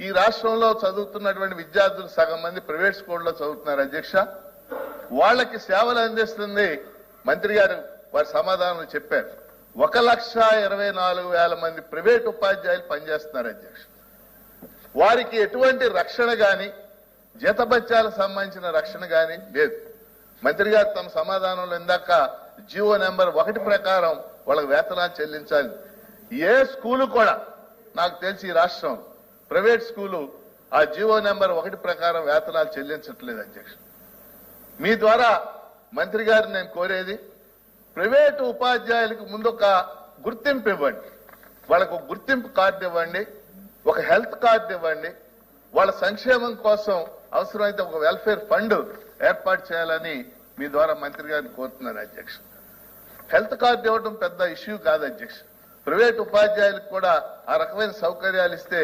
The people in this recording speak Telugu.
ఈ రాష్ట్రంలో చదువుతున్నటువంటి విద్యార్థులు సగం మంది ప్రైవేట్ స్కూల్లో చదువుతున్నారు అధ్యక్ష. వాళ్ళకి సేవలు అందిస్తుంది మంత్రి గారు వారి సమాధానం చెప్పారు. ఒక లక్ష ఇరవై నాలుగు వేల మంది ప్రైవేట్ ఉపాధ్యాయులు పనిచేస్తున్నారు అధ్యక్ష. వారికి ఎటువంటి రక్షణ గాని జీతభత్యాలకు సంబంధించిన రక్షణ గాని లేదు. మంత్రి గారు తమ సమాధానంలో ఇందాక జియో నెంబర్ ఒకటి ప్రకారం వాళ్ళకి వేతనాలు చెల్లించాలి. ఏ స్కూలు కూడా నాకు తెలిసి ఈ రాష్ట్రం ప్రైవేట్ స్కూలు ఆ జీవో నెంబర్ ఒకటి ప్రకారం వేతనాలు చెల్లించట్లేదు అధ్యక్ష మీ ద్వారా మంత్రి గారు నేను కోరేది ప్రైవేటు ఉపాధ్యాయులకు ముందు ఒక గుర్తింపు ఇవ్వండి. వాళ్ళకు గుర్తింపు కార్డు ఇవ్వండి ఒక హెల్త్ కార్డు ఇవ్వండి. వాళ్ళ సంక్షేమం కోసం అవసరమైతే ఒక వెల్ఫేర్ ఫండ్ ఏర్పాటు చేయాలని మీ ద్వారా మంత్రి గారిని కోరుతున్నాను అధ్యక్ష హెల్త్ కార్డు ఇవ్వడం పెద్ద ఇష్యూ కాదు అధ్యక్ష ప్రైవేట్ ఉపాధ్యాయులకు కూడా ఆ రకమైన సౌకర్యాలు ఇస్తే